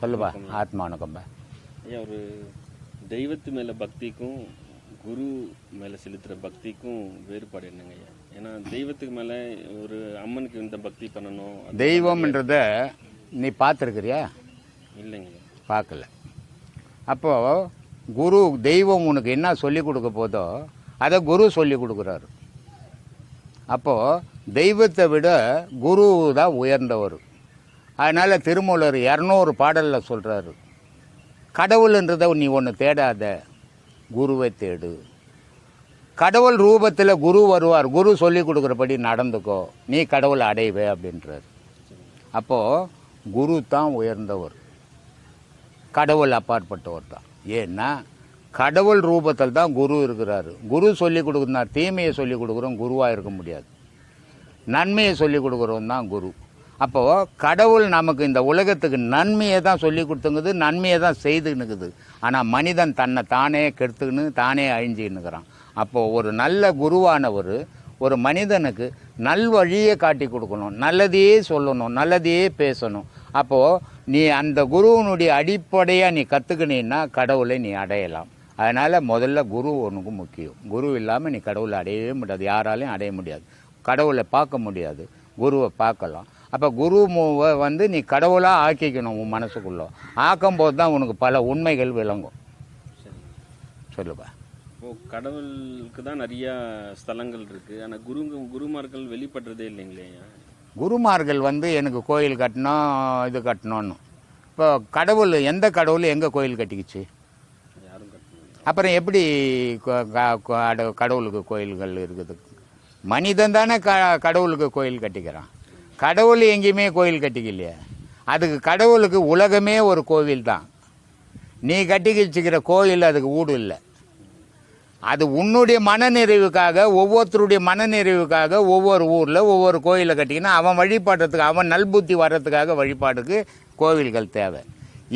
சொல்லுப்பா ஆத்மா வணக்கம்பா ஐயா ஒரு தெய்வத்து மேல பக்திக்கும் குரு மேல செலுத்துற பக்திக்கும் வேறுபாடு என்னங்க ஐயா? ஏன்னா தெய்வத்துக்கு மேல ஒரு அம்மனுக்கு இந்த பக்தி பண்ணணும் தெய்வம்ன்றத நீ பார்த்துருக்கிறியா? இல்லைங்க பார்க்கல. அப்போது குரு தெய்வம் உனக்கு என்ன சொல்லி கொடுக்க போதோ அதை குரு சொல்லி கொடுக்குறாரு. அப்போது தெய்வத்தை விட குரு தான் உயர்ந்தவர். அதனால் திருமூலர் இரநூறு பாடலில் சொல்கிறாரு கடவுள்ன்றதை நீ ஒன்று தேடாத குருவை தேடு. கடவுள் ரூபத்தில் குரு வருவார் குரு சொல்லி கொடுக்குறபடி நடந்துக்கோ நீ கடவுளை அடைவே அப்படின்றார். அப்போது குரு தான் உயர்ந்தவர். கடவுள் அப்பாற்பட்டவர் தான். ஏன்னா கடவுள் ரூபத்தில் தான் குரு இருக்கிறாரு. குரு சொல்லி கொடுக்குறார் தீமையை சொல்லி கொடுக்குறோம் குருவாக இருக்க முடியாது. நன்மையை சொல்லி கொடுக்குறவன் தான் குரு. அப்போது கடவுள் நமக்கு இந்த உலகத்துக்கு நன்மையை தான் சொல்லி கொடுத்துங்குது நன்மையை தான் செய்துன்னுக்குது. ஆனால் மனிதன் தன்னை தானே கெடுத்துக்கின்னு தானே அழிஞ்சுன்னுக்கிறான். அப்போது ஒரு நல்ல குருவானவர் ஒரு மனிதனுக்கு நல்வழியை காட்டி கொடுக்கணும் நல்லதையே சொல்லணும் நல்லதையே பேசணும். அப்போது நீ அந்த குருவினுடைய அடிப்படையாக நீ கற்றுக்கினீன்னா கடவுளை நீ அடையலாம். அதனால் முதல்ல குரு உனக்கு முக்கியம். குரு இல்லாமல் நீ கடவுளை அடையவே முடியாது. யாராலையும் அடைய முடியாது. கடவுளை பார்க்க முடியாது. குருவை பார்க்கலாம். அப்போ குரு மூவை வந்து நீ கடவுளாக ஆக்கிக்கணும் உன் மனசுக்குள்ளே. ஆக்கும்போது தான் உனக்கு பல உண்மைகள் விளங்கும். சரி சொல்லுப்பா. இப்போ கடவுளுக்கு தான் நிறைய ஸ்தலங்கள் இருக்கு. ஆனா குருங்க குருமார்கள் வெளிப்படுறதே இல்லைங்களே. குருமார்கள் வந்து எனக்கு கோயில் கட்டணும் இது கட்டணும்னு. இப்போ கடவுள் எந்த கடவுள் எங்கே கோயில் கட்டிக்கிச்சு? அப்புறம் எப்படி கடவுளுக்கு கோயில்கள் இருக்குது? மனிதன் தானே க கடவுளுக்கு கோயில் கட்டிக்கிறான். கடவுள் எங்கேயுமே கோயில் கட்டிக்கலையே. அதுக்கு கடவுளுக்கு உலகமே ஒரு கோவில் தான். நீ கட்டிக்கிச்சுக்கிற கோயில் அதுக்கு ஊடு இல்லை. அது உன்னுடைய மனநிறைவுக்காக ஒவ்வொருத்தருடைய மனநிறைவுக்காக ஒவ்வொரு ஊரில் ஒவ்வொரு கோயிலை கட்டிக்கினா அவன் வழிபாடுறதுக்கு அவன் நல்புத்தி வர்றதுக்காக வழிபாடுக்கு கோவில்கள் தேவை.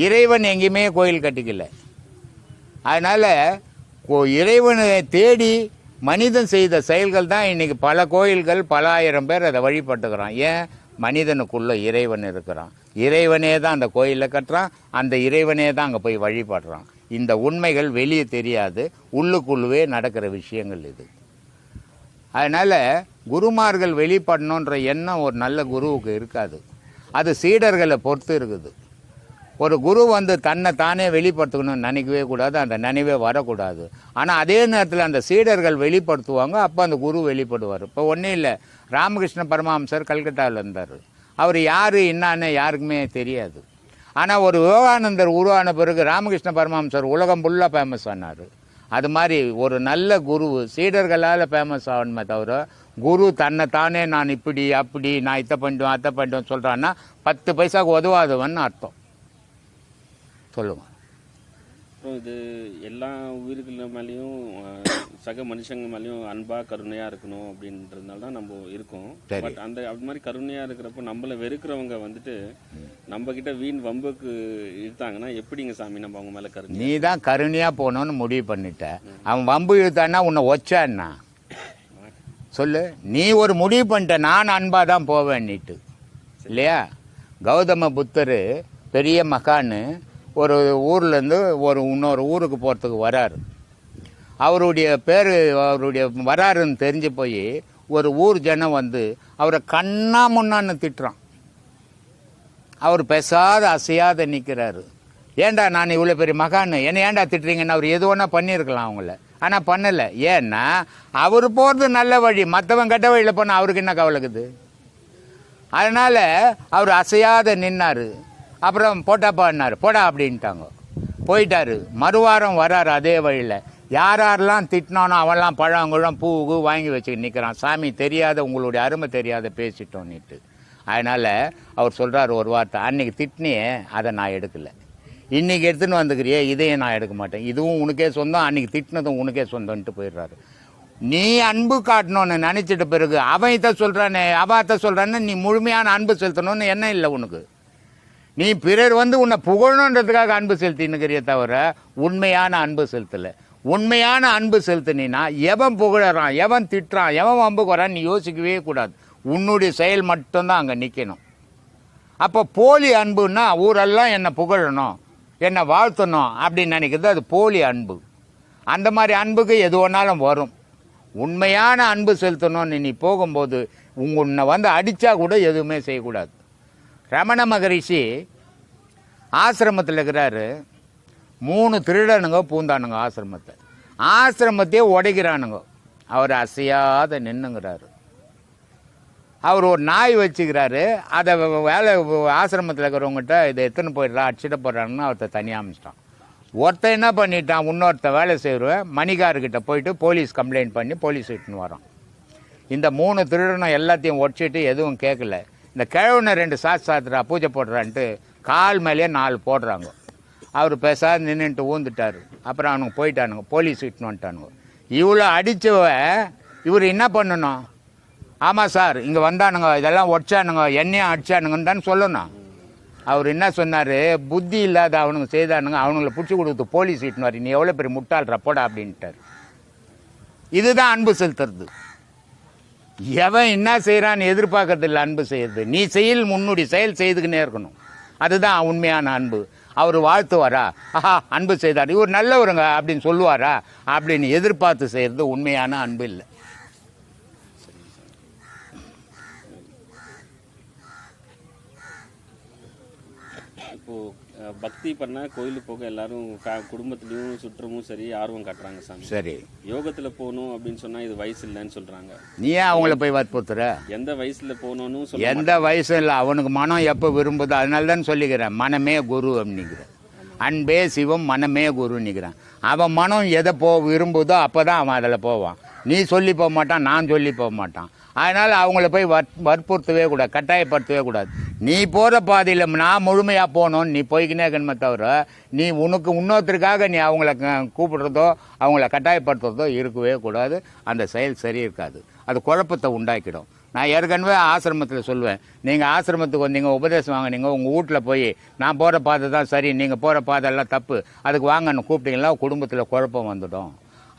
இறைவன் எங்கேயுமே கோயில் கட்டிக்கல. அதனால் இறைவனை தேடி மனிதன் செய்த செயல்கள் தான் இன்றைக்கி பல கோயில்கள் பல ஆயிரம் பேர் அதை வழிபட்டுக்கிறான். ஏன்? மனிதனுக்குள்ளே இறைவன் இருக்கிறான். இறைவனே தான் அந்த கோயிலில் கட்டுறான். அந்த இறைவனே தான் அங்கே போய் வழிபடுறான். இந்த உண்மைகள் வெளியே தெரியாது. உள்ளுக்குள்ளவே நடக்கிற விஷயங்கள் இது. அதனால் குருமார்கள் வெளிப்படணுன்ற எண்ணம் ஒரு நல்ல குருவுக்கு இருக்காது. அது சீடர்களை பொறுத்து இருக்குது. ஒரு குரு வந்து தன்னை தானே வெளிப்படுத்தணும்னு நினைக்கவே கூடாது அந்த நினைவே வரக்கூடாது. ஆனால் அதே நேரத்தில் அந்த சீடர்கள் வெளிப்படுத்துவாங்க அப்போ அந்த குரு வெளிப்படுவார். இப்போ ஒன்றும் இல்லை ராமகிருஷ்ண பரமஹம்சர் கல்கட்டாவில் இருந்தார். அவர் யார் என்னான்னு யாருக்குமே தெரியாது. ஆனால் ஒரு விவேகானந்தர் உருவான பிறகு ராமகிருஷ்ண பரமஹம்சர் உலகம் ஃபுல்லாக ஃபேமஸ் ஆனார். அது மாதிரி ஒரு நல்ல குரு சீடர்களால் ஃபேமஸ் ஆகணுமே தவிர குரு தன்னை தானே நான் இப்படி அப்படி நான் இத்தை பண்ணிட்டோம் அத்தை பண்ணிட்டோம்னு சொல்கிறான்னா பத்து பைசாவுக்கு உதவாதவன் அர்த்தம். சொல்லுங்க அப்புறம் இது எல்லா உயிர்கள் மேலேயும் சக மனுஷங்க மேலேயும் அன்பா கருணையா இருக்கணும் அப்படின்றதுனால தான் நம்ம இருக்கோம். பட் அந்த அது மாதிரி கருணையா இருக்கிறப்போ நம்மள வெறுக்கிறவங்க வந்துட்டு நம்ம கிட்ட வீண் வம்புக்கு இழுத்தாங்கன்னா எப்படிங்க சாமி நம்ம அவங்க மேல கருணை? நீ தான் கருணையாக போகணும்னு முடிவு பண்ணிட்ட. அவன் வம்பு இழுத்தான்னா உன்னை ஒச்சான்னா சொல்லு. நீ ஒரு முடிவு பண்ணிட்ட நான் அன்பாக தான் போவேன்னிட்டு. இல்லையா? கௌதம புத்தர் பெரிய மகான்னு ஒரு ஊர்லேருந்து ஒரு இன்னொரு ஊருக்கு போகிறதுக்கு வராரு. அவருடைய பேர் அவருடைய வராருன்னு தெரிஞ்சு போய் ஒரு ஊர் ஜனம் வந்து அவரை கண்ணா முன்னான்னு திட்டுறான். அவர் பேசாத அசையாத நிற்கிறாரு ஏன்டா நான் இவ்வளோ பெரிய மகான் என்ன ஏன்டா திட்டுறீங்கன்னு அவர் எது ஒன்றா பண்ணியிருக்கலாம் அவங்கள. ஆனால் பண்ணலை. ஏன்னா அவர் போகிறது நல்ல வழி. மற்றவன் கெட்ட வழியில் போனால் அவருக்கு என்ன கவலைக்குது அதனால் அவர் அசையாத நின்னார். அப்புறம் போட்டாப்பான்னாரு போடா அப்படின்ட்டாங்க. போயிட்டாரு. மறுவாரம் வராரு அதே வழியில். யார் யாரெல்லாம் திட்டினானோ அவன்லாம் பழங்குழம் பூ வாங்கி வச்சுக்கிட்டு நிற்கிறான் சாமி தெரியாத உங்களுடைய அருமை தெரியாத பேசிட்டோன்னுட்டு அதனால் அவர் சொல்கிறார் ஒரு வார்த்தை. அன்னைக்கு திட்டினியே அதை நான் எடுக்கலை. இன்னைக்கு எடுத்துன்னு வந்துக்கிறியே இதையும் நான் எடுக்க மாட்டேன். இதுவும் உனக்கே சொந்தம் அன்னைக்கு திட்டினதும் உனக்கே சொந்தம்ன்ட்டு போயிடுறாரு. நீ அன்பு காட்டணும்னு நினச்சிட்ட பிறகு அவன் இதை சொல்கிறானே அவாத்த சொல்கிறான்னு நீ முழுமையான அன்பு செலுத்தணும்னு என்ன இல்லை உனக்கு. நீ பிறர் வந்து உன்னை புகழணுன்றதுக்காக அன்பு செலுத்தினுக்கிறிய தவிர உண்மையான அன்பு செலுத்தலை. உண்மையான அன்பு செலுத்தினா எவன் புகழறான் எவன் திட்டுறான் எவன் வம்புக்கு வரான் நீ யோசிக்கவே கூடாது. உன்னுடைய செயல் மட்டும்தான் அங்கே நிற்கணும் அப்போ போலி அன்புன்னா ஊரெல்லாம் என்னை புகழணும் என்னை வாழ்த்தணும் அப்படின்னு நினைக்கிறது அது போலி அன்பு. அந்த மாதிரி அன்புக்கு எது வேணாலும் வரும். உண்மையான அன்பு செலுத்தணும்னு நீ போகும்போது உங்க உன்னை வந்து அடித்தா கூட எதுவுமே செய்யக்கூடாது. ரமண மகரிஷி ஆசிரமத்தில் இருக்கிறாரு மூணு திருடனுங்க பூந்தானுங்க ஆசிரமத்தை ஆசிரமத்தையே உடைக்கிறானுங்க. அவர் அசையாத நின்னுங்கிறாரு. அவர் ஒரு நாய் வச்சுக்கிறாரு. அதை வேலை ஆசிரமத்தில் இருக்கிறவங்ககிட்ட இதை எத்தனை போயிடலாம் அடிச்சிட போடுறாங்கன்னு ஒருத்த தனியாக அமைச்சிட்டான் ஒருத்தன் என்ன பண்ணிட்டான் இன்னொருத்த வேலை செய்கிறவன் மணிகார்கிட்ட போயிட்டு போலீஸ் கம்ப்ளைண்ட் பண்ணி போலீஸ் இட்டுன்னு வரான். இந்த மூணு திருடனை எல்லாத்தையும் ஒடிச்சிட்டு எதுவும் கேட்கல இந்த கிழவனை ரெண்டு சாத்து சாத்துறா பூஜை போடுறான்ட்டு கால் மேலேயே நாலு போடுறாங்க. அவர் பேசாத நின்றுட்டு ஊந்துட்டார். அப்புறம் அவனுங்க போயிட்டானுங்க போலீஸ் இட்டுன்னு வந்துட்டானுங்க. இவ்வளோ அடித்தவ இவர் என்ன பண்ணணும்? ஆமாம் சார் இங்கே வந்தானுங்க இதெல்லாம் ஒடிச்சானுங்க என்னையும் அடிச்சானுங்கன்னு தான் சொல்லணும். அவர் என்ன சொன்னார்? புத்தி இல்லாத அவனுங்க செய்தானுங்க அவனுங்களை பிடிச்சி கொடுத்து போலீஸ் இட்டுன்னு நீ எவ்வளோ பெரிய முட்டாள்ற போடா அப்படின்ட்டார். இதுதான் அன்பு செலுத்துறது. எவன் என்ன செய்கிறான்னு எதிர்பார்க்கறதில்ல அன்பு செய்யறது. நீ செயல் முன்னுடி செயல் செய்துக்கினே இருக்கணும். அதுதான் உண்மையான அன்பு. அவர் வாழ்த்துவாரா? ஆஹா அன்பு செய்தார். இவர் நல்லவருங்க அப்படின்னு சொல்லுவாரா? அப்படின்னு எதிர்பார்த்து செய்கிறது உண்மையான அன்பு இல்லை இப்போ அஹ், பக்தி பண்ண கோயிலுக்கு போக எல்லாரும் குடும்பத்திலயும் சுற்றமும் சரி ஆர்வம் காட்டுறாங்க சாமி. சரி. யோகத்துல போகணும் அப்படின்னு சொன்னா இது வயசு இல்லைன்னு சொல்றாங்க. நீ ஏன் அவங்கள போய் வற்புறுத்துற எந்த வயசுல போகணும்னு சொல்ல எந்த வயசும் இல்லை அவனுக்கு மனம் எப்போ விரும்புதோ அதனால தான் சொல்லிக்கிறேன். மனமே குரு அப்படிங்கிறேன் அன்பே சிவம் மனமே குருன்னுக்கிறேன். அவன் மனம் எதை போ விரும்புதோ அப்போ தான் அவன் அதில் போவான். நீ சொல்லி போக மாட்டான் நான் சொல்லி போக மாட்டான். அதனால் அவங்கள போய் வற் வற்புறுத்தவே கூடாது கட்டாயப்படுத்தவே கூடாது. நீ போகிற பாதையில் நான் முழுமையாக போகணும்னு நீ போய்க்கினே இருக்கணுமே தவிர நீ உனக்கு இன்னொருத்தருக்காக நீ அவங்கள கூப்பிடுறதோ அவங்கள கட்டாயப்படுத்துறதோ இருக்கவே கூடாது. அந்த செயல் சரி இருக்காது. அது குழப்பத்தை உண்டாக்கிடும். நான் ஏற்கனவே ஆசிரமத்தில் சொல்லுவேன். நீங்கள் ஆசிரமத்துக்கு வந்தீங்க உபதேசம் வாங்குனீங்க உங்கள் வீட்டில் போய் நான் போகிற பாதை தான் சரி நீங்கள் போகிற பாதை எல்லாம் தப்பு அதுக்கு வாங்கன்னு கூப்பிட்டீங்களா குடும்பத்தில் குழப்பம் வந்துடும்.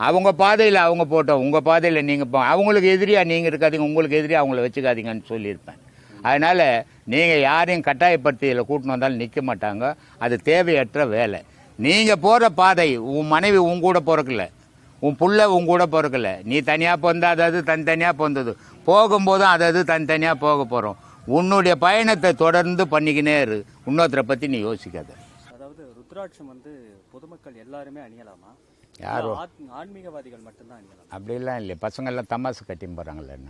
அவங்க பாதையில் அவங்க போட்டோம். உங்கள் பாதையில் நீங்கள் போ அவங்களுக்கு எதிரியாக நீங்கள் இருக்காதீங்க உங்களுக்கு எதிரியாக அவங்கள வச்சுக்காதீங்கன்னு சொல்லியிருப்பேன். அதனால் நீங்கள் யாரையும் கட்டாயப்படுத்தி இதில் கூட்டின்னு வந்தாலும் நிற்க மாட்டாங்க. அது தேவையற்ற வேலை. நீங்கள் போகிற பாதை உன் மனைவி உன் கூட பிறக்கல உன் புள்ள உன் கூட பிறக்கல நீ தனியாக பிறந்தா அதாவது தனித்தனியாக பிறந்தது போகும்போதும் அதாவது தனித்தனியாக போக போகிறோம் உன்னுடைய பயணத்தை தொடர்ந்து பண்ணிக்கினே இரு. இன்னொருத்தரை பற்றி நீ யோசிக்காத. அதாவது ருத்ராட்சம் வந்து பொதுமக்கள் எல்லாருமே அணியலாமா? யாரோ? ஆன்மீகவாதிகள் மட்டும்தான் அப்படிலாம் இல்லை பசங்கள்லாம் தமாசு கட்டின்னு போகிறாங்களே என்ன?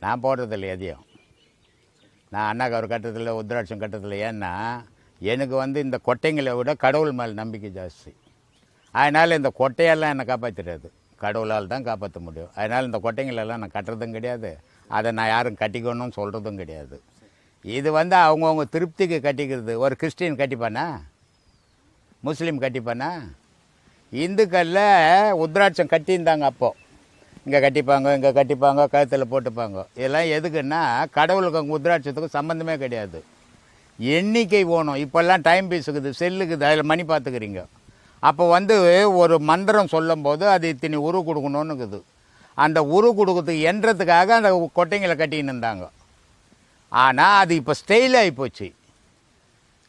நான் போடுறதில்ல எதையும். நான் அண்ணாக்கு அவர் கட்டுறதில்ல உத்ராட்சம் கட்டுறதில்ல. ஏன்னா எனக்கு வந்து இந்த கொட்டைங்களை விட கடவுள் மேல் நம்பிக்கை ஜாஸ்தி. அதனால் இந்த கொட்டையெல்லாம் என்னை காப்பாற்றிடாது கடவுளால் தான் காப்பாற்ற முடியும். அதனால் இந்த கொட்டைங்களெல்லாம் நான் கட்டுறதும் கிடையாது. அதை நான் யாரும் கட்டிக்கணும்னு சொல்கிறதும் கிடையாது. இது வந்து அவங்கவுங்க திருப்திக்கு கட்டிக்கிறது. ஒரு கிறிஸ்டின் கட்டிப்பானா? முஸ்லீம் கட்டிப்பானா? இந்துக்களில் உத்ராட்சம் கட்டியிருந்தாங்க அப்போது இங்கே கட்டிப்பாங்க இங்கே கட்டிப்பாங்க கழுத்தில் போட்டுப்பாங்க. இதெல்லாம் எதுக்குன்னா கடவுளுக்கு அங்கே உத்ராட்சத்துக்கும் சம்மந்தமே கிடையாது. எண்ணிக்கை ஓணும். இப்போல்லாம் டைம் பீஸுக்குது செல்லுக்குது அதில் மணி பார்த்துக்கிறீங்க. அப்போ வந்து ஒரு மந்திரம் சொல்லும்போது அது இத்தனை உரு கொடுக்கணுன்னுக்குது. அந்த உரு கொடுக்கறதுக்கு எண்றதுக்காக அந்த கொட்டைங்களை கட்டின்னு இருந்தாங்க. ஆனால் அது இப்போ ஸ்டைல் ஆகி போச்சு.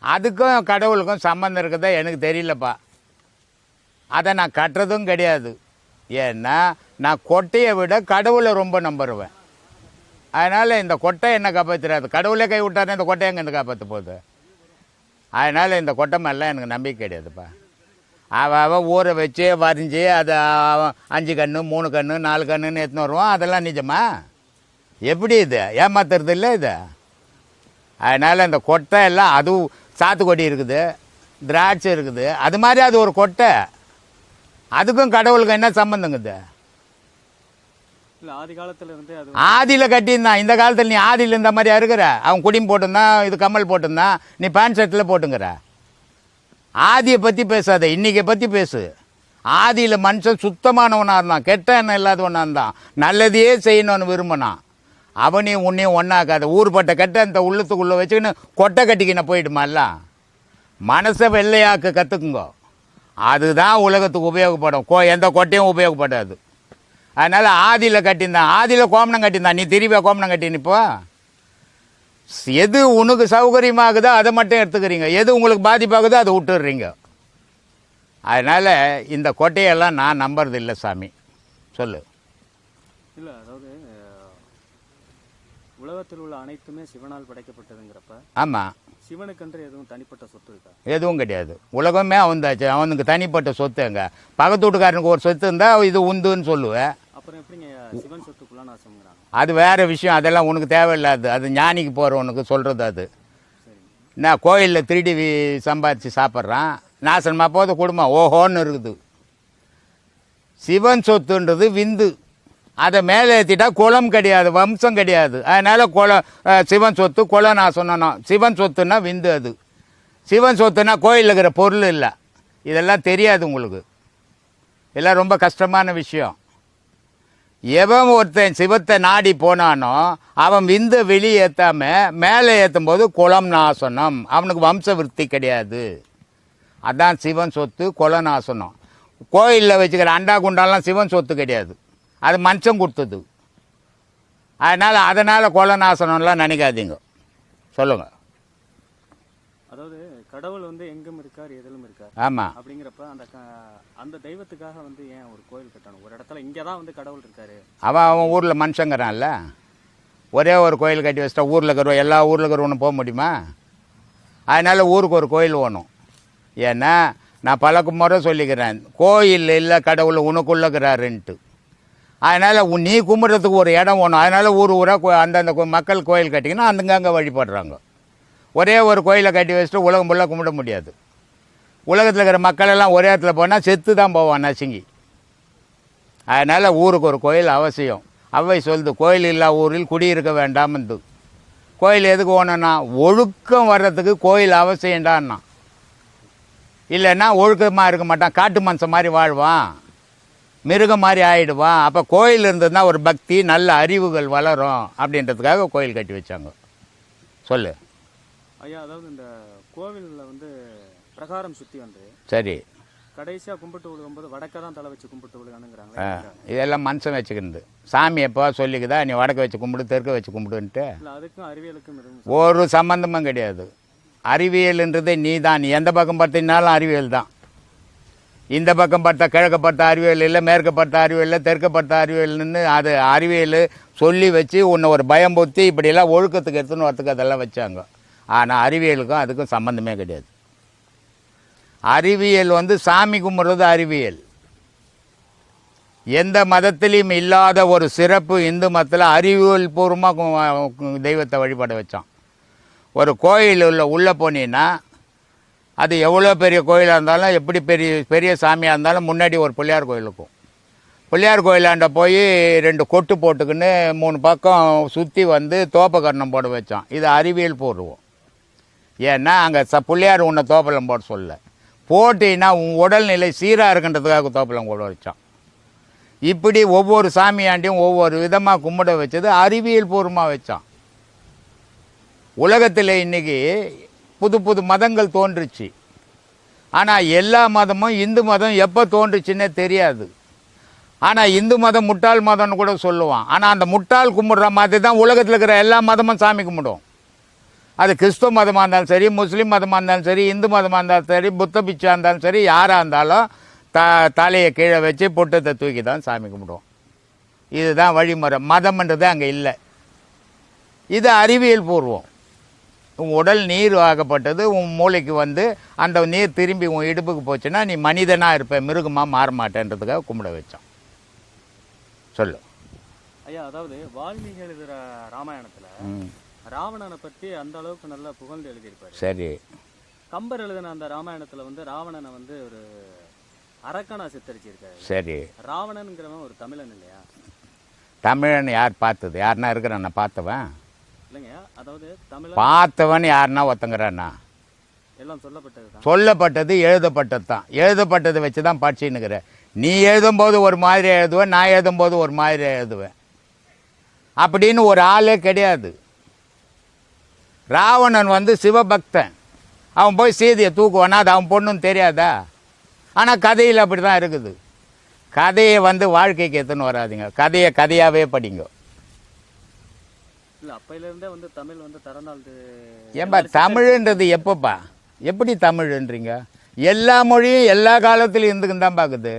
அதுக்கும் கடவுளுக்கும் சம்மந்தம் இருக்குதா எனக்கு தெரியலப்பா. அதை நான் கட்டுறதும் கிடையாது. ஏன்னா நான் கொட்டையை விட கடவுளை ரொம்ப நம்புருவேன் அதனால் இந்த கொட்டை என்ன காப்பாற்றிடாது கடவுளே கை விட்டாருன்னா இந்த கொட்டை எங்கே காப்பாற்ற போகுது? அதனால் இந்த கொட்டை மேலாம் எனக்கு நம்பிக்கை கிடையாதுப்பா. அவள் அவள் ஊற வச்சு வரைஞ்சி அதை அஞ்சு கன்று மூணு கன்று நாலு கன்றுன்னு எடுத்துன்னு வருவோம் அதெல்லாம் நிஜமா? எப்படி இது? ஏமாத்துறது இல்லை இது? அதனால் இந்த கொட்டை எல்லாம் அதுவும் சாத்துக்கொடி இருக்குது. திராட்சை இருக்குது. அது மாதிரி அது ஒரு கொட்டை. அதுக்கும் கடவுளுக்கு என்ன சம்மந்தங்குது ஆதியில் கட்டியிருந்தான் இந்த காலத்தில் நீ ஆதியில் இந்த மாதிரி இருக்கிற அவன் குடியும் போட்டிருந்தான் இது கம்மல் போட்டிருந்தான் நீ பேண்ட் ஷர்ட்டில் போட்டுங்கிற. ஆதியை பற்றி பேசாத இன்னைக்கை பற்றி பேசு. ஆதியில் மனுஷன் சுத்தமானவனாக இருந்தான் கெட்ட எண்ணம் இல்லாதவனாக இருந்தான். நல்லதையே செய்யணும்னு விரும்பினான் அவனையும் உன்னையும் ஒன்றாக்காத ஊர்பட்ட கெட்ட அந்த உள்ளத்துக்குள்ளே வச்சுக்கின்னு கொட்டை கட்டிக்கின போயிடுமா எல்லாம்? மனசை வெள்ளையாக்க கற்றுக்குங்க அதுதான் உலகத்துக்கு உபயோகப்படும். கோ எந்த கொட்டையும் உபயோகப்படாது. அதனால் ஆதியில் கட்டியிருந்தான் ஆதியில் கோமணம் கட்டியிருந்தான் நீ திரும்பியா கோமணம் கட்டின்னு இப்போ எது உனக்கு சௌகரியமாகுதோ அதை மட்டும் எடுத்துக்கிறீங்க. எது உங்களுக்கு பாதிப்பாகுதோ அதை விட்டுடுறீங்க. அதனால் இந்த கொட்டையெல்லாம் நான் நம்புறது இல்லை சாமி. சொல்லு. இல்லை அதாவது உலகத்தில் உள்ள அனைத்துமே சிவனால் படைக்கப்பட்டதுங்கிறப்ப ஆமாம் எதுவும் தனிப்பட்ட சொத்து இருக்கா? எதுவும் கிடையாது. உலகமே அவன்தாச்சு. அவனுக்கு தனிப்பட்ட சொத்துங்க. பக்கத்து வீட்டுக்காரனுக்கு ஒரு சொத்து இருந்தால் இது உந்துன்னு சொல்லுவேன் சொத்து அது வேறு விஷயம். அதெல்லாம் உனக்கு தேவையில்லாது. அது ஞானிக்கு போகிறவனுக்கு சொல்கிறது அது. நான் கோயிலில் திருடி சம்பாதிச்சு சாப்பிட்றான். நாசனமாக போத குடும்பம். ஓஹோன்னு இருக்குது. சிவன் சொத்துன்றது விந்து. அதை மேலே ஏற்றிட்டா குளம் கிடையாது வம்சம் கிடையாது. அதனால் குளம் சிவன் சொத்து குளம் நான் சொன்னோம் சிவன் சொத்துன்னா விந்து அது. சிவன் சொத்துனா கோயிலில் இருக்கிற பொருள் இல்லை. இதெல்லாம் தெரியாது உங்களுக்கு. இதெல்லாம் ரொம்ப கஷ்டமான விஷயம். எவன் ஒருத்தன் சிவத்தை நாடி போனானோ அவன் விந்த வெளியே ஏற்றாம மேலே ஏற்றும் போது குலம் நாசனம். அவனுக்கு வம்ச விருத்தி கிடையாது. அதான் சிவன் சொத்து குல நாசனம் கோயிலில் வச்சுக்கிற அண்டா குண்டாலாம் சிவன் சொத்து கிடையாது. அது மனுஷன் கொடுத்தது. அதனால் அதனால் குல நாசனம்லாம் நினைக்காதீங்க. சொல்லுங்கள் அதாவது கடவுள் வந்து எங்கும் இருக்கார் எதிலும் இருக்கார். ஆமாம் அப்படிங்கிறப்ப அந்த அந்த தெய்வத்துக்காக வந்து ஏன் ஒரு கோயில் கட்டணும்? ஒரு இடத்துல இங்கே தான் வந்து கடவுள் இருக்காரு. அவன் அவன் ஊரில் மனுஷங்கிறான்ல. ஒரே ஒரு கோயில் கட்டி வச்சிட்டா ஊரில் இருக்கிற எல்லா ஊரில் இருக்கிறவனும் போக முடியுமா? அதனால் ஊருக்கு ஒரு கோயில் வேணும். ஏன்னா நான் பல முறை சொல்லிக்கிறேன். கோயில் இல்லை கடவுள் உனக்குள்ளக்கிறாருன்ட்டு அதனால் நீ கும்பிட்றதுக்கு ஒரு இடம் வேணும். அதனால் ஊர் ஊராக கோ- அந்தந்த கோ- மக்கள் கோயில் கட்டிங்கன்னா அங்கங்கே வழிபடுறாங்க. ஒரே ஒரு கோயிலை கட்டி வச்சுட்டு உலகம் ஃபுல்லாக கும்பிட முடியாது. உலகத்தில் இருக்கிற மக்களெல்லாம் ஒரே இடத்துல போனால் செத்து தான் போவான் நசுங்கி. அதனால் ஊருக்கு ஒரு கோயில் அவசியம். அவ்வை சொல்லுது கோயில் இல்லா ஊரில் குடியிருக்க வேண்டாம்னு கோயில் எதுக்கு ஓணும்னா ஒழுக்கம் வர்றதுக்கு கோயில் அவசியம்டான்னா இல்லைன்னா ஒழுக்கமாக இருக்க மாட்டான். காட்டு மனுஷன் மாதிரி வாழ்வான். மிருகம் மாதிரி ஆயிடுவான் அப்போ கோயில் இருந்ததுன்னா ஒரு பக்தி நல்ல அறிவுகள் வளரும் அப்படின்றதுக்காக கோயில் கட்டி வச்சாங்க. சொல்லு. ஐயா அதாவது இந்த கோவிலில் வந்து பிரகாரம் சுற்றி வந்து சரி. கடைசியாக கும்பிட்டு விழுகும்போது வடக்க தான் தலை வச்சு கும்பிட்டு விழுகணுங்கிறாங்க ஆ, இதெல்லாம் மனுஷன் வச்சுக்கிறது சாமி எப்போ சொல்லிக்குதா? நீ வடக்க வச்சு கும்பிடு தெற்க வச்சு கும்பிடுன்ட்டு. அதுக்கும் அறிவியலுக்கும் ஒரு சம்பந்தமும் கிடையாது. அறிவியல்ன்றதே நீ தான் நீ எந்த பக்கம் பார்த்தினாலும் அறிவியல் தான் இந்த பக்கம் பார்த்தா கிழக்க பார்த்த அறிவியல் இல்லை மேற்க அறிவியல் இல்லை தெற்க அறிவியல்னு அது அறிவியல் சொல்லி வச்சு உன்னை ஒரு பயம் பொத்தி இப்படியெல்லாம் ஒழுக்கத்துக்கு எடுத்துன்னு வரத்துக்கு அதெல்லாம் வச்சாங்க. ஆனால் அறிவியலுக்கும் அதுக்கும் சம்மந்தமே கிடையாது. அறிவியல் வந்து சாமி கும்பிட்றது அறிவியல். எந்த மதத்திலையும் இல்லாத ஒரு சிறப்பு இந்து மதத்தில் அறிவியல் பூர்வமாக தெய்வத்தை வழிபட வச்சான். ஒரு கோயில் உள்ள உள்ளே போனீங்கன்னா அது எவ்வளோ பெரிய கோயிலாக இருந்தாலும் எப்படி பெரிய பெரிய சாமியாக இருந்தாலும் முன்னாடி ஒரு பிள்ளையார் கோயில் இருக்கும். பிள்ளையார் கோயிலாண்ட போய் ரெண்டு கொட்டு போட்டுக்கின்னு மூணு பக்கம் சுற்றி வந்து தோப்பக்கரணம் போட வச்சோம் இது அறிவியல் போடுவோம் ஏன்னா அங்கே ச பிள்ளையார் உன்னை தோப்பலம் போட சொல்ல. போட்டின்னா உன் உடல்நிலை சீராக இருக்கின்றதுக்காக தோப்பலம் போட வச்சோம் இப்படி ஒவ்வொரு சாமியாண்டியும் ஒவ்வொரு விதமாக கும்பிட வச்சது அறிவியல் பூர்வமாக வச்சோம் உலகத்தில் இன்னைக்கு புது புது மதங்கள் தோன்றுச்சு. ஆனால் எல்லா மதமும் இந்து மதம் எப்போ தோன்றுச்சுன்னே தெரியாது. ஆனால் இந்து மதம் முட்டாள் மதம்னு கூட சொல்லுவான். ஆனால் அந்த முட்டாள் கும்பிட்ற மாதிரி தான் உலகத்தில் இருக்கிற எல்லா மதமும் சாமி கும்பிடும். அது கிறிஸ்துவ மதமாக இருந்தாலும் சரி முஸ்லீம் மதமாக இருந்தாலும் சரி இந்து மதமாக இருந்தாலும் சரி புத்த பிச்சா இருந்தாலும் சரி யாராக இருந்தாலும் த தலையை கீழே வச்சு பொட்டத்தை தூக்கி தான் சாமி கும்பிடுவோம். இதுதான் வழிமுறை. மதம்ன்றது அங்கே இல்லை. இது அறிவியல் பூர்வம். உன் உடல் நீர் ஆகப்பட்டது உன் மூளைக்கு வந்து அந்த நீர் திரும்பி உன் இடுப்புக்கு போச்சுன்னா நீ மனிதனாக இருப்ப மிருகமாக மாற மாட்டேன்றதுக்காக கும்பிட வச்சான் சொல்லு. ஐயா அதாவது வால்மீகி எழுதுகிற ராமாயணத்தில் ராவணனை பற்றி அந்த அளவுக்கு நல்லா புகழ்ந்து எழுதியிருப்பாரு. சரி. கம்பர் எழுதின அந்த ராமாயணத்தில் வந்து ராவணனை வந்து ஒரு அரக்கனா சித்தரிச்சிருக்காரு. சரி. ராவணன்கிறவன் ஒரு தமிழன் இல்லையா? தமிழன் யார் பார்த்தது? யாருன்னா பார்த்தவன் இல்லைங்கய்யா அதாவது தமிழன் பார்த்தவன் யாருன்னா ஒருத்தங்கிறானா எல்லாம் சொல்லப்பட்டது எழுதப்பட்டது தான் எழுதப்பட்டதை வச்சு தான் படிச்சுன்னுக்கிற நீ எழுதும்போது ஒரு மாதிரி எழுதுவேன் நான் எழுதும்போது ஒரு மாதிரி எழுதுவேன். அப்படின்னு ஒரு ஆளே கிடையாது. ராவணன் வந்து சிவபக்தன். அவன் போய் சீதையை தூக்குவானா? அது அவன் பொண்ணுன்னு தெரியாதா? ஆனால் கதையில் அப்படி தான் இருக்குது. கதையை வந்து வாழ்க்கைக்கு எடுத்துன்னு வராதீங்க. கதையை கதையாகவே படிங்க. இல்ல அப்பையில இருந்தே வந்து தமிழ் வந்து தரநாள் ஏன்பா தமிழ்ன்றது எப்போப்பா? எப்படி தமிழ்ன்றீங்க? எல்லா மொழியும் எல்லா காலத்துலையும் இருந்துக்குன்னு தான் பார்க்குது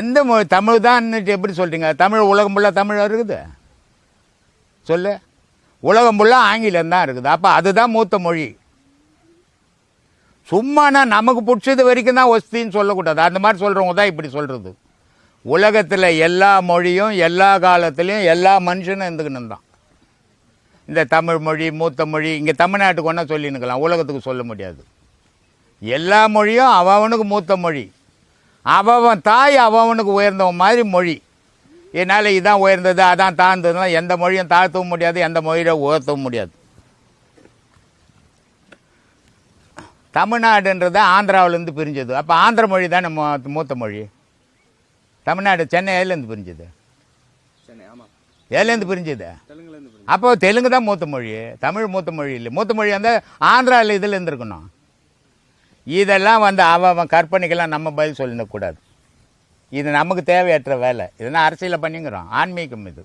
எந்த மொழி தமிழ் தான்னுட்டு எப்படி சொல்கிறீங்க தமிழ் உலகம் ஃபுல்லாக தமிழ் இருக்குது? சொல்லு. உலகம் ஃபுல்லாக ஆங்கிலம் தான் இருக்குது. அப்போ அதுதான் மூத்த மொழி. சும்மானா நமக்கு பிடிச்சது வரைக்கும் தான் ஒஸ்தின்னு சொல்லக்கூடாது. அந்த மாதிரி சொல்கிறவங்க தான் இப்படி சொல்கிறது உலகத்தில் எல்லா மொழியும் எல்லா காலத்துலேயும் எல்லா மனுஷனும் இருந்துக்கணும் தான் இந்த தமிழ் மொழி மூத்த மொழி இங்கே தமிழ்நாட்டுக்கு ஒன்றா சொல்லினுக்கலாம் உலகத்துக்கு சொல்ல முடியாது. எல்லா மொழியும் அவனுக்கு மூத்த மொழி. அவன் தாய் அவனுக்கு உயர்ந்தவன் மாதிரி மொழி. என்னால் இதான் உயர்ந்தது அதான் தாழ்ந்ததுன்னா எந்த மொழியும் தாழ்த்தவும் முடியாது எந்த மொழியை உயர்த்தவும் முடியாது. தமிழ்நாடுன்றது ஆந்திராவிலேருந்து பிரிஞ்சது. அப்போ ஆந்திர மொழி தான் மூத்த மொழி? தமிழ்நாடு சென்னையிலேருந்து பிரிஞ்சது? சென்னை ஆமா. ஏலேருந்து பிரிஞ்சது. அப்போ தெலுங்கு தான் மூத்த மொழி தமிழ் மூத்த மொழி இல்லை. மூத்த மொழி வந்து ஆந்திராவில் இதில் இருந்திருக்கணும். இதெல்லாம் வந்து அவன் அவன் கற்பனைக்கெல்லாம் நம்ம பதில் சொல்லிடக்கூடாது இது நமக்கு தேவையற்ற வேலை. இதெல்லாம் அரசியலை பண்ணிங்கிறோம் ஆன்மீகம் இது.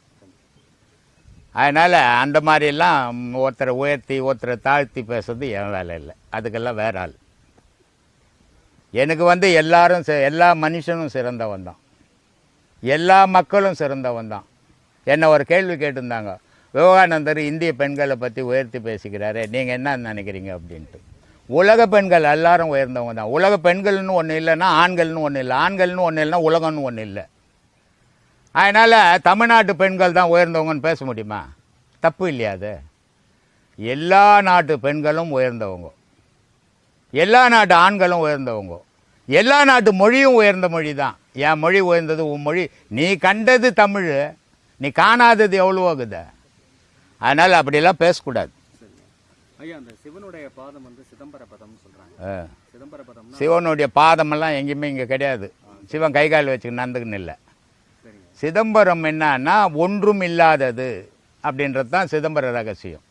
அதனால் அந்த மாதிரிலாம் ஒருத்தரை உயர்த்தி ஒருத்தரை தாழ்த்தி பேசுறது என் வேலை இல்லை. அதுக்கெல்லாம் வேற ஆள். எனக்கு வந்து எல்லாரும் எல்லா மனுஷனும் சிறந்தவன் தான். எல்லா மக்களும் சிறந்தவன் தான். என்னை ஒரு கேள்வி கேட்டிருந்தாங்க. விவேகானந்தர் இந்திய பெண்களை பற்றி உயர்த்தி பேசிக்கிறாரு நீங்கள் என்ன நினைக்கிறீங்க அப்படின்ட்டு. உலக பெண்கள் எல்லாரும் உயர்ந்தவங்க தான். உலக பெண்கள்னு ஒன்று இல்லைன்னா ஆண்கள்னு ஒன்று இல்லை. ஆண்கள்னு ஒன்று இல்லைன்னா உலகம்னு ஒன்று இல்லை. அதனால் தமிழ்நாட்டு பெண்கள் தான் உயர்ந்தவங்கன்னு பேச முடியுமா? தப்பு இல்லையா அது? எல்லா நாட்டு பெண்களும் உயர்ந்தவங்க. எல்லா நாட்டு ஆண்களும் உயர்ந்தவங்க. எல்லா நாட்டு மொழியும் உயர்ந்த மொழி தான் என் மொழி உயர்ந்தது உன் மொழி. நீ கண்டது தமிழ். நீ காணாதது எவ்வளோகுது அதனால் அப்படியெல்லாம் பேசக்கூடாது. சிவனுடைய பாதமெல்லாம் எங்கேயுமே இங்கே கிடையாது. சிவன் கை கால் வச்சுக்க நந்துக்குன்னு இல்லை. சிதம்பரம் என்னன்னா ஒன்றும் இல்லாதது அப்படின்றது தான் சிதம்பர ரகசியம்.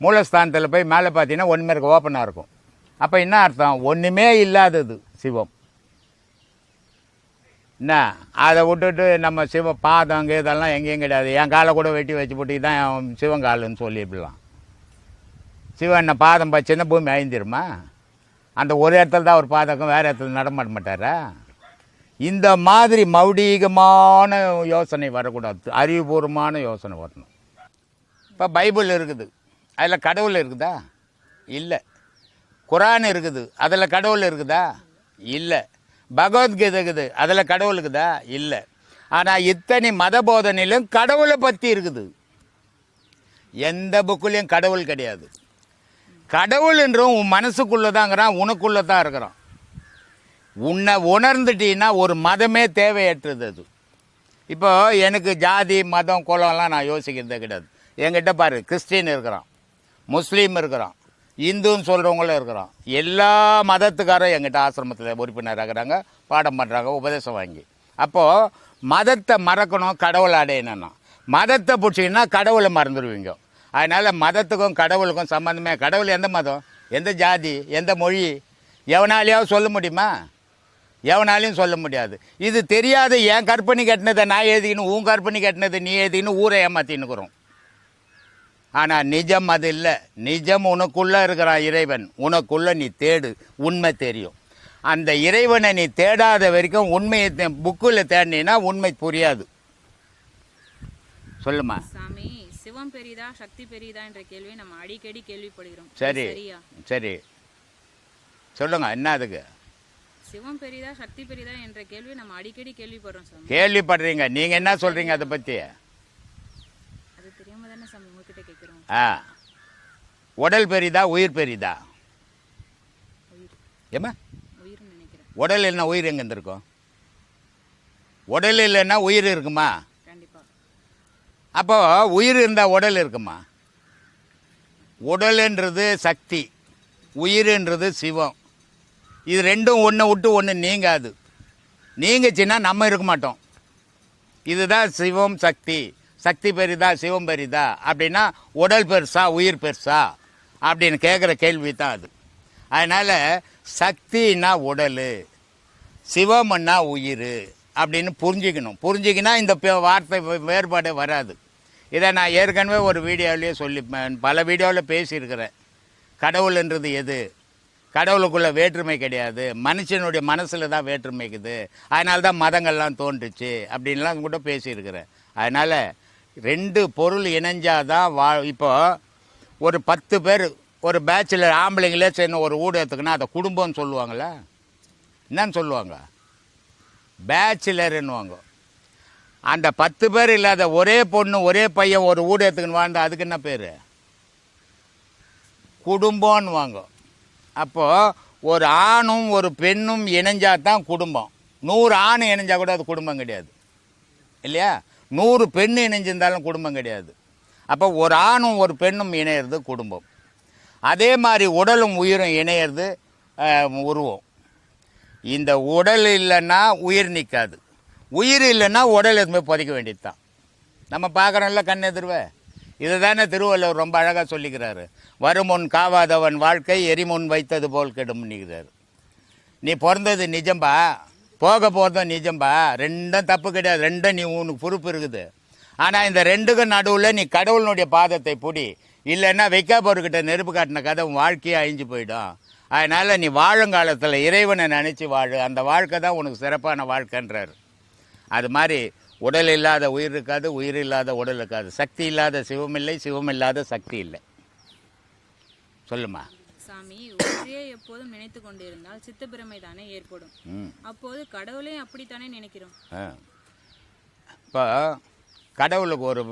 மூலஸ்தானத்தில் போய் மேலே பார்த்தீங்கன்னா ஒன்றுமே இருக்க ஓப்பனாக இருக்கும். அப்போ என்ன அர்த்தம்? ஒன்றுமே இல்லாதது. சிவம். என்ன? அதை விட்டுட்டு நம்ம சிவ பாதம் இதெல்லாம் எங்கேயும் கிடையாது. என் காலை கூட வெட்டி வச்சு போட்டு தான் சிவன் காலுன்னு சொல்லிவிடலாம் சிவன் பாதம் பச்சுன்னா பூமி அழிஞ்சிருமா? அந்த ஒரு இடத்துல தான் ஒரு பாதகம் வேறு இடத்துல நடமாட மாட்டாரா? இந்த மாதிரி மௌடிகமான யோசனை வரக்கூடாது. அறிவுபூர்வமான யோசனை வரணும். இப்போ பைபிள் இருக்குது. அதில் கடவுள் இருக்குதா? இல்லை. குரான் இருக்குது. அதில் கடவுள் இருக்குதா? இல்லை. பகவத்கீதை இருக்குது அதில் கடவுளுக்குதா? இல்லை. ஆனால் இத்தனை மத போதனையிலும் கடவுளை பற்றி இருக்குது. எந்த புக்குலேயும் கடவுள் கிடையாது. கடவுள் என்றும் உன் மனசுக்குள்ளே தாங்கிறான் உனக்குள்ளே தான் இருக்கிறான். உன்னை உணர்ந்துட்டீன்னா ஒரு மதமே தேவையற்றது அது. இப்போ எனக்கு ஜாதி மதம் குலம்லாம் நான் யோசிக்கிறதே கிடையாது. என்கிட்ட பாரு கிறிஸ்டின் இருக்கிறான் முஸ்லீம் இருக்கிறான் இந்துன்னு சொல்கிறவங்களும் இருக்கிறான். எல்லா மதத்துக்காரும் எங்கிட்ட ஆசிரமத்தில் உறுப்பினராக இருக்கிறாங்க பாடம் பண்ணுறாங்க உபதேசம் வாங்கி. அப்போது மதத்தை மறக்கணும் கடவுளை அடையணும்னா மதத்தை பிடிச்சிங்கன்னா கடவுளை மறந்துடுவீங்க. அதனால் மதத்துக்கும் கடவுளுக்கும் சம்மந்தமே கடவுள் எந்த மதம்? எந்த ஜாதி? எந்த மொழி? எவனாலேயாவது சொல்ல முடியுமா? எவனாலையும் சொல்ல முடியாது. இது தெரியாத என் கற்பனை கட்டினதை நான் எழுதிக்கணும் உன் கற்பனை கட்டினதை நீ எழுதிக்கணும் ஊரை ஏமாற்றின்னுக்குறோம் ஆனால் நிஜம் அது இல்லை. நிஜம் உனக்குள்ளே இருக்கிறான் இறைவன். உனக்குள்ளே நீ தேடு. உண்மை தெரியும். அந்த இறைவனை நீ தேடாத வரைக்கும் உண்மையை புக்கில் தேடினீன்னா உண்மை புரியாது. சொல்லுமா? சாமி சிவம் பெரிதா சக்தி பெரிதா என்ற கேள்வியை நம்ம அடிக்கடி கேள்விப்படுகிறோம். சரி சரி. சொல்லுங்க என்ன அதுக்கு? சிவம் பெரிதா சக்தி பெரிதா என்ற கேள்வி நம்ம அடிக்கடி கேள்விப்படுறோம் கேள்விப்படுறீங்க. நீங்கள் என்ன சொல்கிறீங்க அதை பற்றி அது தெரியாம தானே சாமி உங்ககிட்ட கேட்குறோம் ஆ. உடல் பெரிதா உயிர் பெரிதா? நினைக்கிறேன். உடல் இல்லைன்னா உயிர் எங்கே இருக்கும் உடல் இல்லைன்னா உயிர் இருக்குமா? அப்போ உயிர் இருந்தால் உடல் இருக்குமா? உடலுன்றது சக்தி உயிர்ன்றது சிவம். இது ரெண்டும் ஒன்றை விட்டு ஒன்று நீங்காது. நீங்கச்சுன்னா நம்ம இருக்க மாட்டோம். இதுதான் சிவம் சக்தி. சக்தி பெரிதா சிவம் பெரிதா? அப்படின்னா உடல் பெருசா உயிர் பெருசா? அப்படின்னு கேட்குற கேள்வி தான் அது. அதனால் சக்தின்னா உடல் சிவம்னா உயிர் அப்படின்னு புரிஞ்சுக்கணும். புரிஞ்சுக்கினா இந்த வார்த்தை வேறுபாடு வேறுபாடே வராது. இதை நான் ஏற்கனவே ஒரு வீடியோவிலேயே சொல்லி பல வீடியோவில் பேசியிருக்கிறேன். கடவுள்ன்றது எது? கடவுளுக்குள்ளே வேற்றுமை கிடையாது. மனுஷனுடைய மனசில் தான் வேற்றுமை இருக்குது. அதனால தான் மதங்கள்லாம் தோன்றுச்சு. அப்படின்லாம் கூட பேசியிருக்கிறேன். அதனால் ரெண்டு பொருள் இணைஞ்சாதான் வா இப்போ ஒரு பத்து பேர் ஒரு பேச்சுலர் ஆம்பளைங்களே சேர்ந்து ஒரு ஊடகத்துக்குன்னா அதை குடும்பம்னு சொல்லுவாங்களா என்னன்னு சொல்லுவாங்க? பேச்சுலருன்னுவாங்க அந்த பத்து பேர் இல்லாத ஒரே பொண்ணு ஒரே பையன் ஒரு ஊடகத்துக்குன்னு வாழ்ந்தா அதுக்கு என்ன பேர்? குடும்பம்னு வாங்க அப்போது ஒரு ஆணும் ஒரு பெண்ணும் இணைஞ்சால் தான் குடும்பம். நூறு ஆண் இணைஞ்சால் கூட அது குடும்பம் கிடையாது. இல்லையா? நூறு பெண் இணைஞ்சிருந்தாலும் குடும்பம் கிடையாது. அப்போ ஒரு ஆணும் ஒரு பெண்ணும் இணையிறது குடும்பம். அதே மாதிரி உடலும் உயிரும் இணையிறது உருவம். இந்த உடல் இல்லைன்னா உயிர் நிற்காது உயிர் இல்லைன்னா உடல் எதுவுமே புதைக்க வேண்டியது தான் நம்ம பார்க்குறோம்ல கண் எதிர்வை. இதை தானே திருவள்ளுவர் ரொம்ப அழகாக சொல்லிக்கிறாரு. வருமுன் காவாதவன் வாழ்க்கை எரிமுன் வைத்தது போல் கெடும்னுக்கிறாரு நீ பிறந்தது நிஜம்பா? போக போகிறதும் நிஜம்பா. ரெண்டும் தப்பு கிடையாது. ரெண்டும் நீ உனக்கு பொறுப்பு இருக்குது. ஆனால் இந்த ரெண்டுக்கும் நடுவில் நீ கடவுளினுடைய பாதத்தை பிடி. இல்லைன்னா வைக்காப்பவர்கிட்ட நெருப்பு காட்டின கதை உன் வாழ்க்கையே அழிஞ்சு போயிடும். அதனால் நீ வாழுங்காலத்தில் இறைவனை நினச்சி வாழு. அந்த வாழ்க்கை தான் உனக்கு சிறப்பான வாழ்க்கைன்றாரு. அது மாதிரி உடல் இல்லாத உயிர் இருக்காது உயிர் இல்லாத உடல் இருக்காது. சக்தி இல்லாத சிவம் இல்லை சிவம் இல்லாத சக்தி இல்லை. சொல்லுமா? சாமி எப்போதும் நினைத்து கொண்டிருந்தால் சித்தப்பிரமை தானே ஏற்படும். அப்போது கடவுளே அப்படித்தானே நினைக்கிறோம்? இப்போ கடவுளுக்கு ஒரு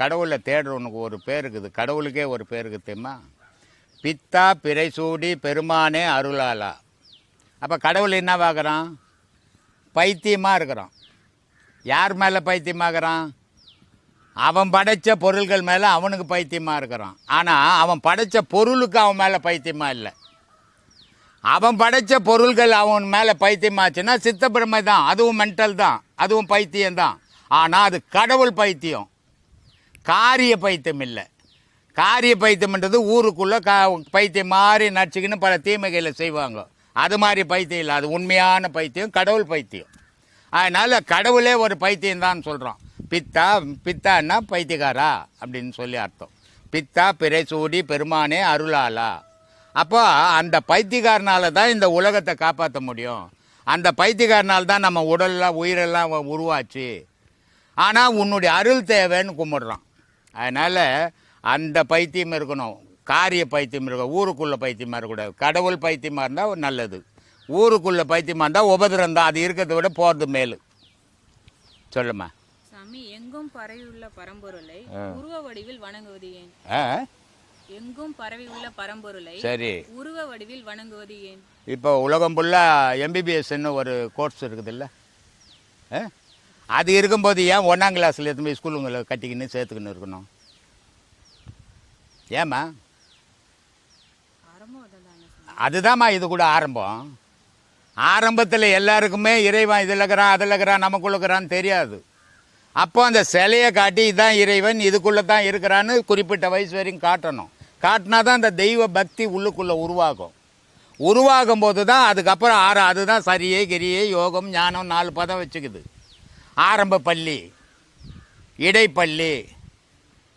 கடவுளை தேடுறவனுக்கு ஒரு பேர் இருக்குது. கடவுளுக்கே ஒரு பேர் இருக்குது தெரியுமா? பித்தா பிறை சூடி பெருமானே அருளாளா. அப்போ கடவுள் என்ன பார்க்குறான்? பைத்தியமாக இருக்கிறான். யார் மேலே பைத்தியமாகறான் அவன் படைத்த பொருள்கள் மேலே அவனுக்கு பைத்தியமாக இருக்கிறான். ஆனால் அவன் படைத்த பொருளுக்கு அவன் மேலே பைத்தியமாக இல்லை. அவன் படைத்த பொருள்கள் அவன் மேலே பைத்தியமாச்சுன்னா சித்தப்பிரமை தான். அதுவும் மென்டல் தான். அதுவும் பைத்தியம் தான். ஆனால் அது கடவுள் பைத்தியம். காரிய பைத்தியம் இல்லை. காரிய பைத்தியம்ன்றது ஊருக்குள்ளே கா பைத்தியம் மாதிரி நடிச்சுக்கின்னு பல தீமைகளை செய்வாங்க. அது மாதிரி பைத்தியம் இல்லை. அது உண்மையான பைத்தியம் கடவுள் பைத்தியம். அதனால் கடவுளே ஒரு பைத்தியம் தான் சொல்கிறோம் பித்தா பித்தான்னா பைத்தியக்காரா அப்படின்னு சொல்லி அர்த்தம். பித்தா பிறை சூடி பெருமானே அருளாளா. அப்போ அந்த பைத்தியக்காரனால தான் இந்த உலகத்தை காப்பாற்ற முடியும். அந்த பைத்தியக்காரனால தான் நம்ம உடல்லாம் உயிரெல்லாம் உருவாச்சு. ஆனால் உன்னுடைய அருள் தேவைன்னு கும்பிடுறான். அதனால் அந்த பைத்தியம் இருக்கணும். காரிய பைத்தியம் இருக்கும் ஊருக்குள்ளே பைத்தியமாக இருக்கக்கூடாது. கடவுள் பைத்தியமாக இருந்தால் நல்லது. ஊருக்குள்ளே பைத்தியமாக இருந்தால் உபதிரம் தான். அது இருக்கிறத விட போகிறது மேலு. சொல்லுமா சாமி எங்கும் பரவியுள்ள பரம்பொருளை உருவ வடிவில் வணங்குவது ஏன்? எங்கும் பரவியுள்ள பரம்பொருளை சரி. உருவ வடிவில் வணங்குவது ஏன்? இப்போ உலகம் ஃபுல்லாக எம்பிபிஎஸ்ன்னு ஒரு கோர்ஸ் இருக்குதுல்ல? அது இருக்கும்போது ஏன் ஒன்றாம் கிளாஸில் எடுத்து போய் ஸ்கூலுங்களை கட்டிக்கின்னு சேர்த்துக்கின்னு இருக்கணும்? ஏம்மா. அதுதாம்மா இது கூட ஆரம்பம். ஆரம்பத்தில் எல்லாருக்குமே இறைவன் இதில் இருக்கிறான் அதில் இருக்கிறான் நமக்குள்ள இருக்கிறான்னு தெரியாது. அப்போ அந்த சிலையை காட்டி இதான் இறைவன் இதுக்குள்ளே தான் இருக்கிறான்னு குறிப்பிட்ட வயசு வரைக்கும் காட்டணும். காட்டினா தான் அந்த தெய்வ பக்தி உள்ளுக்குள்ளே உருவாகும். உருவாகும் போது தான் அதுக்கப்புறம் ஆற அதுதான் சரியே கிரியே யோகம் ஞானம் நாலு பதம் வச்சுக்குது. ஆரம்ப பள்ளி இடைப்பள்ளி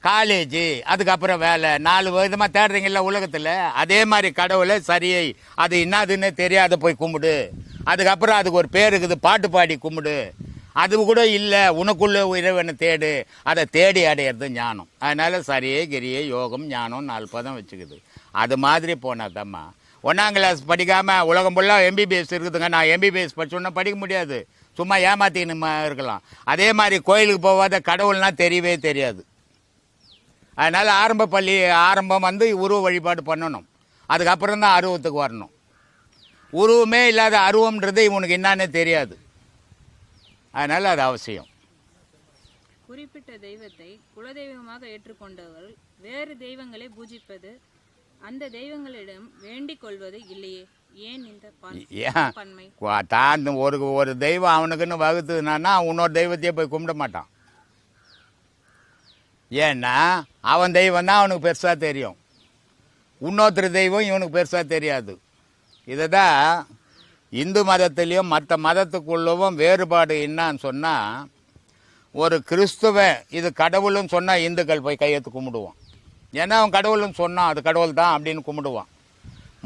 காலேஜு அதுக்கப்புறம் வேலை. நாலு விதமாக தேடுறீங்கள உலகத்தில்? அதே மாதிரி கடவுளை சரியை அது என்னதுன்னு தெரியாத போய் கும்பிடு. அதுக்கப்புறம் அதுக்கு ஒரு பேர் இருக்குது பாட்டு பாடி கும்பிடு. அது கூட இல்லை உனக்குள்ளே இறைவனை தேடு. அதை தேடி அடையிறது ஞானம். அதனால் சரியே கிரியே யோகம் ஞானம் நாலு பதம் வச்சுக்குது. அது மாதிரி போனாதம்மா. ஒன்றாம் கிளாஸ் படிக்காமல் உலகம் ஃபுல்லாக எம்பிபிஎஸ் இருக்குதுங்க. நான் எம்பிபிஎஸ் படிச்சோன்னா படிக்க முடியாது. சும்மா ஏமாத்தின்னு இருக்கலாம். அதே மாதிரி கோயிலுக்கு போகாத கடவுள்னால் தெரியவே தெரியாது. அதனால் ஆரம்ப பள்ளி ஆரம்பம் வந்து உருவ வழிபாடு பண்ணணும். அதுக்கப்புறம் தான் அருவத்துக்கு வரணும். உருவமே இல்லாத அருவம்ன்றது இவனுக்கு என்னன்னே தெரியாது. அதனால் அது அவசியம். குறிப்பிட்ட தெய்வத்தை குலதெய்வமாக ஏற்றுக்கொண்டவர்கள் வேறு தெய்வங்களை பூஜிப்பது அந்த தெய்வங்களிடம் வேண்டிக் கொள்வது இல்லையே. ஏன் இந்த தான் ஒரு ஒரு தெய்வம் அவனுக்குன்னு வகுத்துனான்னா இன்னொரு தெய்வத்தையே போய் கும்பிட மாட்டான். ஏன்னா அவன் தெய்வம் தான் அவனுக்கு பெருசாக தெரியும். இன்னொருத்தர் தெய்வம் இவனுக்கு பெருசாக தெரியாது. இதை தான் இந்து மதத்துலேயும் மற்ற மதத்துக்குள்ளவும் வேறுபாடு என்னான்னு சொன்னால் ஒரு கிறிஸ்துவ இது கடவுள்னு சொன்னால் இந்துக்கள் போய் கையெழுத்து கும்பிடுவோம். ஏன்னா அவன் கடவுள்னு சொன்னான் அது கடவுள் தான் அப்படின்னு கும்பிடுவான்.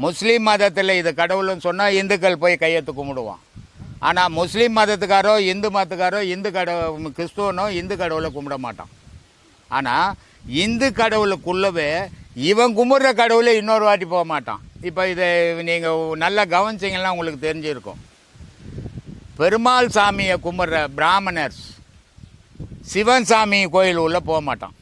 முஸ்லீம் மதத்தில் இது கடவுள்னு சொன்னால் இந்துக்கள் போய் கையெழுத்து கும்பிடுவான். ஆனால் முஸ்லீம் மதத்துக்காரோ இந்து மதத்துக்காரோ இந்து கடவுள் கிறிஸ்துவனோ இந்து கடவுளை கும்பிட மாட்டான். ஆனால் இந்து கடவுளுக்குள்ளவே இவன் கும்பிட்ற கடவுளை இன்னொரு வாட்டி போக மாட்டான். இப்போ இதை நீங்கள் நல்லா கவனிச்சிங்கன்னா உங்களுக்கு தெரிஞ்சிருக்கும். பெருமாள் சாமியை கும்பிட்ற பிராமணர்ஸ் சிவன் சாமி கோயில் உள்ளே போக மாட்டான்.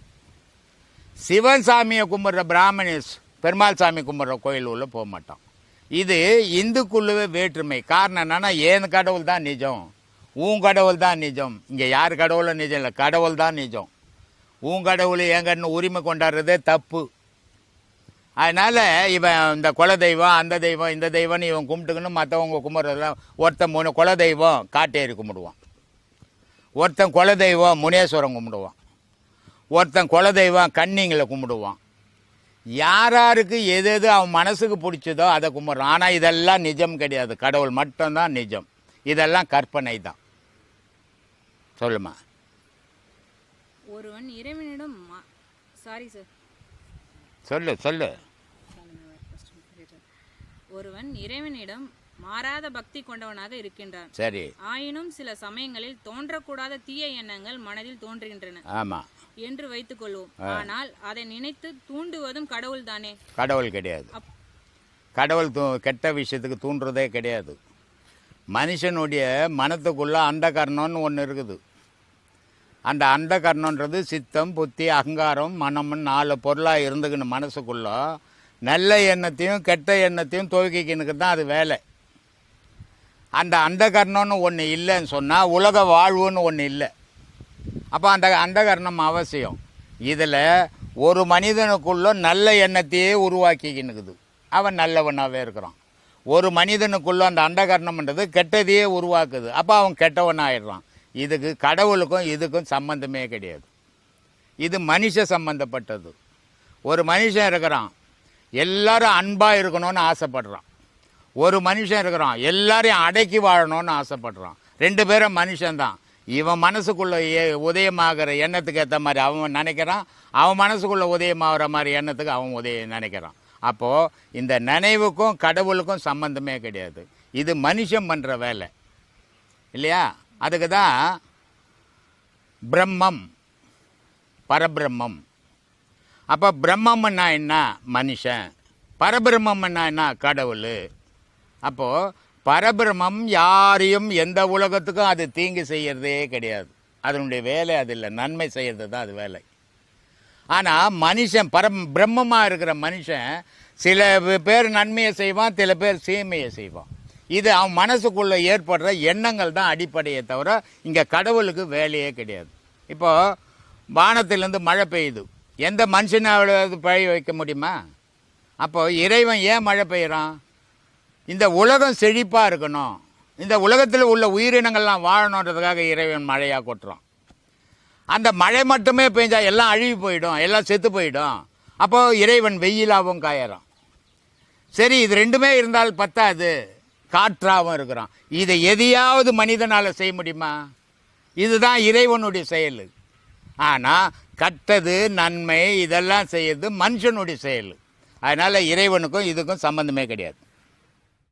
சிவன் சாமியை கும்பிட்ற பிராமணர்ஸ் பெருமாள் சாமி கும்பிட்ற கோயில் உள்ளே போக மாட்டான். இது இந்துக்குள்ளவே வேற்றுமை. காரணம் என்னென்னா ஏன் கடவுள் தான் நிஜம்? உன் கடவுள் தான் நிஜம். இங்கே யார் கடவுளும் நிஜம் இல்லை கடவுள் தான் நிஜம். உன் கடவுள் எங்கன்னு உரிமை கொண்டாடுறதே தப்பு. அதனால் இவன் இந்த குல தெய்வம் அந்த தெய்வம் இந்த தெய்வம்னு இவன் கும்பிட்டுக்கணும் மற்றவங்க கும்பிட்றதெல்லாம் ஒருத்தன் மூணு குல தெய்வம் காட்டேரி கும்பிடுவான். ஒருத்தன் குல தெய்வம் முனேஸ்வரம் கும்பிடுவான். ஒருத்தன் குல தெய்வம் கன்னிங்களை கும்பிடுவான். யார் யாருக்கு எது எது அவன் மனசுக்கு பிடிச்சதோ அதை கும்பிட்றான். ஆனால் இதெல்லாம் நிஜம் கிடையாது. கடவுள் மட்டும்தான் நிஜம். இதெல்லாம் கற்பனை தான். சொல்லுமா? ஒருவன் இறைவனிடம் சாரி சார் சொல்லு சொல்லு. ஒருவன் இறைவனிடம் மாறாத பக்தி கொண்டவனாக இருக்கின்றான். சரி. ஆயினும் சில சமயங்களில் தோன்றக்கூடாத தீய எண்ணங்கள் மனதில் தோன்றுகின்றன. ஆமாம் என்று வைத்துக் கொள்வோம். ஆனால் அதை நினைத்து தூண்டுவதும் கடவுள் தானே கடவுள் கிடையாது. கடவுள் தூ கெட்ட விஷயத்துக்கு தூண்டுறதே கிடையாது. மனுஷனுடைய மனத்துக்குள்ளே அந்த கர்ணம்னு ஒன்று இருக்குது. அந்த அந்த கர்ணன்றது சித்தம் புத்தி அகங்காரம் மனம்னு நாலு பொருளாக இருந்துக்கின்னு மனசுக்குள்ள நல்ல எண்ணத்தையும் கெட்ட எண்ணத்தையும் துவக்கிக்கினுக்கு தான் அது வேலை. அந்த அந்தகரணம்னு ஒன்று இல்லைன்னு சொன்னால் உலக வாழ்வுன்னு ஒன்று இல்லை. அப்போ அந்த அந்தகரணம் அவசியம். இதில் ஒரு மனிதனுக்குள்ள நல்ல எண்ணத்தையே உருவாக்கிக்கினுக்குது. அவன் நல்லவனாகவே இருக்கிறான். ஒரு மனிதனுக்குள்ள அந்த அண்டகரணம்ன்றது கெட்டதையே உருவாக்குது. அப்போ அவன் கெட்டவன் ஆயிடுறான் இதுக்கு கடவுளுக்கும் இதுக்கும் சம்பந்தமே கிடையாது. இது மனுஷ சம்பந்தப்பட்டது. ஒரு மனுஷன் இருக்கிறான். எல்லாரும் அன்பாக இருக்கணும்னு ஆசைப்படுறான். ஒரு மனுஷன் இருக்கிறான். எல்லாரையும் அடக்கி வாழணும்னு ஆசைப்படுறான். ரெண்டு பேரும் மனுஷன்தான். இவன் மனசுக்குள்ளே ஏ- உதயமாகிற எண்ணத்துக்கு ஏற்ற மாதிரி அவன் நினைக்கிறான். அவன் மனசுக்குள்ளே உதயமாகிற மாதிரி எண்ணத்துக்கு அவன் உதய நினைக்கிறான். அப்போது இந்த நினைவுக்கும் கடவுளுக்கும் சம்பந்தமே கிடையாது. இது மனுஷன் பண்ணுற வேலை. இல்லையா? அதுக்கு தான் பிரம்மம் பரபிரம்மம். அப்போ பிரம்மம்னா என்ன மனுஷன்? பரபிரம்மம்னா என்ன கடவுள்? அப்போது பரபிரமம் யாரையும் எந்த உலகத்துக்கும் அது தீங்கு செய்யறதே கிடையாது. அதனுடைய வேலை அது இல்லை. நன்மை செய்கிறது தான் அது வேலை. ஆனால் மனுஷன் பரம் பிரம்மமாக இருக்கிற மனுஷன் சில பேர் நன்மையை செய்வான் சில பேர் தீமையை செய்வான். இது அவன் மனசுக்குள்ளே ஏற்படுற எண்ணங்கள் தான் அடிப்படையை தவிர இங்கே கடவுளுக்கு வேலையே கிடையாது. இப்போது வானத்திலேருந்து மழை பெய்யுது. எந்த மனுஷனும் அவ்வளோ பழகி வைக்க முடியுமா? அப்போ இறைவன் ஏன் மழை பெய்கிறான் இந்த உலகம் செழிப்பாக இருக்கணும். இந்த உலகத்தில் உள்ள உயிரினங்கள்லாம் வாழணுன்றதுக்காக இறைவன் மழையாக கொட்டுறான். அந்த மழை மட்டுமே பெஞ்சால் எல்லாம் அழுகி போயிடும் எல்லாம் செத்து போயிடும். அப்போது இறைவன் வெயிலாகவும் காயறான். சரி இது ரெண்டுமே இருந்தால் பத்தாது. காற்றாகவும் இருக்கிறான். இதை எதையாவது மனிதனால் செய்ய முடியுமா? இதுதான் இறைவனுடைய செயல். ஆனால் கட்டது நன்மை இதெல்லாம் செய்யறது மனுஷனுடைய செயல். அதனால் இறைவனுக்கும் இதுக்கும் சம்மந்தமே கிடையாது.